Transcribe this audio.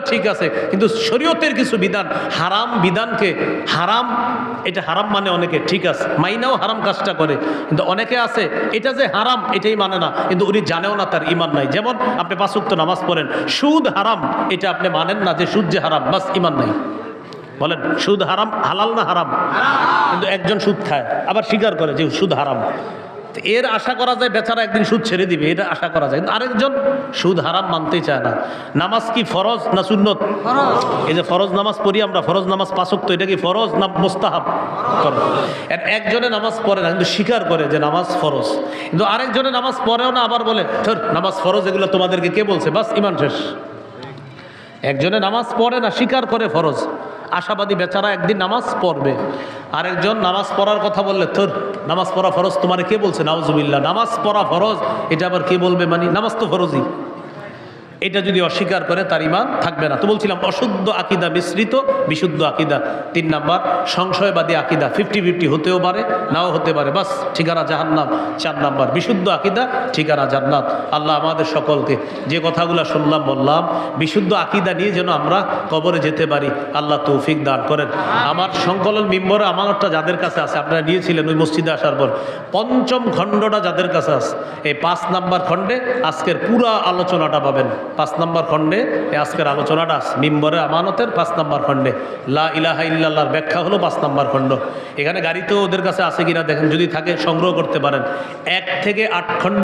ঠিক আছে, কিন্তু শরীয়তের কিছু বিধান, হারাম বিধানকে, হারাম, এটা হারাম মানে অনেকে, ঠিক আছে, মাইনাও হারাম কাজটা করে, কিন্তু অনেকে আছে, এটা যে হারাম, এটাই মানে না, কিন্তু উনি জানেও না তার ইমান নাই। যেমন আপনি পাঁচুক্ত নামাজ পড়েন, সুদ হারাম, এটা আপনি মানেন না যে সুদ যে হারাম, বাস ইমান নাই। বলেন, সুদ হারাম, হালাল না হারাম? কিন্তু একজন সুদ খায়, আবার স্বীকার করে যে সুদ হারাম। এর আশা করা যায় বেচারা একদিন সুদ ছেড়ে দিবে এটা আশা করা যায়। কিন্তু আরেকজন সুদ হারাম মানতেই চায় না। নামাজ কি ফরজ না সুন্নত? এই যে ফরজ নামাজ পড়ি আমরা ফরজ নামাজ পাঁচক তো এটা কি ফরজ না মোস্তাহাব। একজনে নামাজ পড়ে না কিন্তু স্বীকার করে যে নামাজ ফরজ। কিন্তু আরেকজনে নামাজ পড়েও না আবার বলে "ধুর, নামাজ ফরজ এগুলো তোমাদেরকে কে বলছে? বাস ইমান শেষ। একজনে নামাজ পড়ে না স্বীকার করে ফরজ। আশাবাদী বেচারা একদিন নামাজ পড়বে। আরেকজন নামাজ পড়ার কথা বললে, তোর নামাজ পড়া ফরজ, তোমার কে বলছে? নাউজুবিল্লাহ, নামাজ পড়া ফরজ। এটা আবার কে বলবে? মানে নামাজ তো ফরজই। এটা যদি অস্বীকার করে, তার ইমান থাকবে না। তো বলছিলাম, অশুদ্ধ আকিদা মিশ্রিত, বিশুদ্ধ আকিদা। তিন নাম্বার, সংশয়বাদী আকিদা। ফিফটি ফিফটি হতেও পারে, নাও হতে পারে। বাস, ঠিকানা জাহান্নাম। চার নাম্বার, বিশুদ্ধ আকিদা, ঠিকানা জান্নাত। আল্লাহ আমাদের সকলকে যে কথাগুলো শুনলাম, বললাম, বিশুদ্ধ আকিদা নিয়ে যেন আমরা কবরে যেতে পারি, আল্লাহ তৌফিক দান করেন। আমার সংকলন মিম্বরে আমারটা যাদের কাছে আছে, আপনারা নিয়েছিলেন ওই মসজিদে আসার পর। পঞ্চম খণ্ডটা যাদের কাছে আছে, এই পাঁচ নাম্বার খণ্ডে আজকের পুরা আলোচনাটা পাবেন। পাঁচ নম্বর খণ্ডে আজকের আলোচনাটা মিম্বরে আমানতের পাঁচ নম্বর খণ্ডে। লা ইলাহা ইল্লাল্লাহর ব্যাখ্যা হলো পাঁচ নম্বর খণ্ড। এখানে গাড়িতেও ওদের কাছে আছে কিনা দেখেন, যদি থাকে সংগ্রহ করতে পারেন। এক থেকে আট খণ্ড